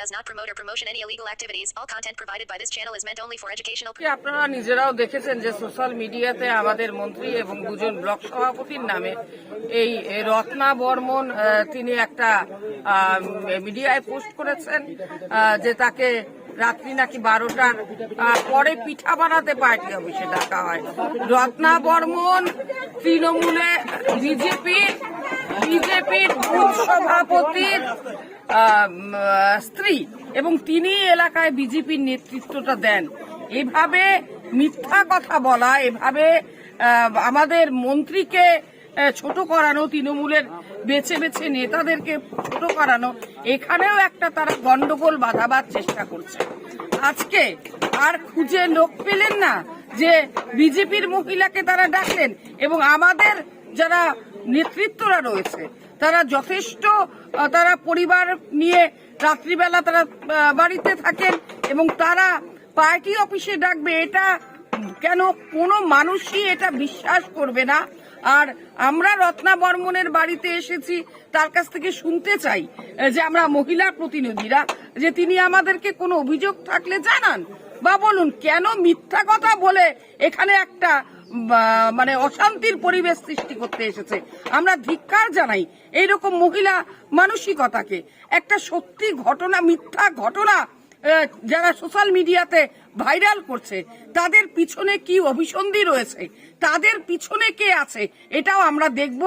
does not promote or promotion any illegal activities. All content provided by this channel is meant only for educational কি আপনারা নিজেরাও দেখেছেন যে social মিডিয়াতে আমাদের মন্ত্রী এবং দুজন ব্লক সভাপতির নামে এই রত্না বর্মন তিনি একটা মিডিয়ায় পোস্ট করেছেন যে তাকে রাত্রি নাকি বারোটার পরে পিঠা বানাতে পার্টি অফিসে ডাকা হয় রত্না বর্মন তৃণমূলে বিজেপি বিজেপির বুথ সভাপতির স্ত্রী এবং তিনি এলাকায় বিজেপির নেতৃত্বটা দেন। এভাবে মিথ্যা কথা বলা, এভাবে আমাদের মন্ত্রীকে ছোট করানো, তৃণমূলের বেছে বেছে নেতাদেরকে ছোট করানো, এখানেও একটা তারা গন্ডগোল বাঁধাবার চেষ্টা করছে। আজকে আর খুঁজে লোক পেলেন না যে বিজেপির মহিলাকে তারা ডাকলেন এবং আমাদের যারা নেতৃত্বরা রয়েছে তারা যথেষ্ট তারা পরিবার নিয়ে রাত্রিবেলা তারা বাড়িতে থাকেন এবং তারা পার্টি অফিসে ডাকবে। এটা কেন কোনো মানুষই এটা বিশ্বাস করবে না। আর আমরা রত্না বর্মনের বাড়িতে এসেছি, তার কাছ থেকে শুনতে চাই যে আমরা মহিলা প্রতিনিধিরা, যে তিনি আমাদেরকে কোনো অভিযোগ থাকলে জানান। বা বলুন, কেন মিথ্যা কথা বলে এখানে একটা মানে অশান্তির পরিবেশ সৃষ্টি করতে এসেছে। আমরা ধিক্কার জানাই এইরকম মহিলা মানসিকতাকে। একটা সত্যি ঘটনা, মিথ্যা ঘটনা যারা সোশ্যাল মিডিয়াতে ভাইরাল করছে, তাদের পিছনে কি অভিসন্ধি রয়েছে? তাদের পিছনে কে আছে? এটাও আমরা দেখব।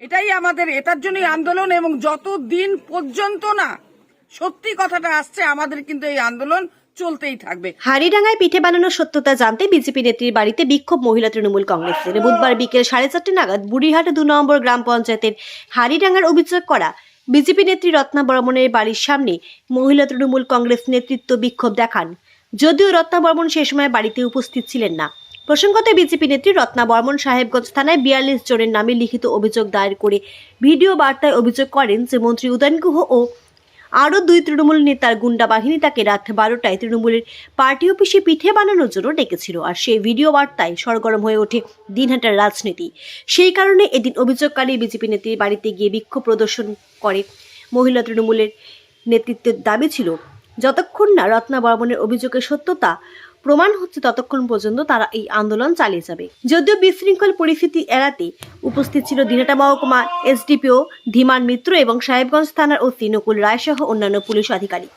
এটাই আমাদের, এটার জন্যই আন্দোলন এবং যত দিন পর্যন্ত না সত্যি কথাটা আসছে, আমাদের কিন্তু এই আন্দোলন চলতেই থাকবে। হাড়িডাঙ্গায় পিঠে বানানোর সত্যতা জানতে বিজেপি নেত্রীর বাড়িতে বিক্ষোভ মহিলা তৃণমূল কংগ্রেসের বুধবার বিকেল সাড়ে চারটে নাগাদ বুড়িহাট দু নম্বর গ্রাম পঞ্চায়েতের হাড়িডাঙ্গার অভিযোগ করা বিজেপি নেত্রী রত্না বর্মনের বাড়ির সামনে মহিলা তৃণমূল কংগ্রেস নেতৃত্ব বিক্ষোভ দেখান। যদিও রত্না বর্মন সে সময় বাড়িতে উপস্থিত ছিলেন না। প্রসঙ্গত বিজেপি নেত্রী রত্না বর্মন সাহেবগঞ্জ থানায় বিয়াল্লিশ জনের নামে লিখিত অভিযোগ দায়ের করে ভিডিও বার্তায় অভিযোগ করেন যে মন্ত্রী উদয়ন গুহ ও আরও দুই তৃণমূল নেতার গুন্ডা বাহিনী তাকে রাত বারোটায় তৃণমূলের পার্টি অফিসে পিঠে বানানোর জন্য ডেকেছিল, আর সেই ভিডিও বার্তায় সরগরম হয়ে ওঠে দিনহাটার রাজনীতি। সেই কারণে এদিন অভিযোগকারী বিজেপি নেত্রীর বাড়িতে গিয়ে বিক্ষোভ প্রদর্শন করে। মহিলা তৃণমূলের নেতৃত্বের দাবি ছিল, যতক্ষণ না রত্না বর্মনের অভিযোগের সত্যতা প্রমাণ হচ্ছে ততক্ষণ পর্যন্ত তারা এই আন্দোলন চালিয়ে যাবে। যদিও বিশৃঙ্খল পরিস্থিতি এড়াতে উপস্থিত ছিল দিনাটা মহকুমা, এসডিপিও, ধীমান মিত্র এবং সাহেবগঞ্জ থানার ও নকুল রায় সহ অন্যান্য পুলিশ আধিকারিক।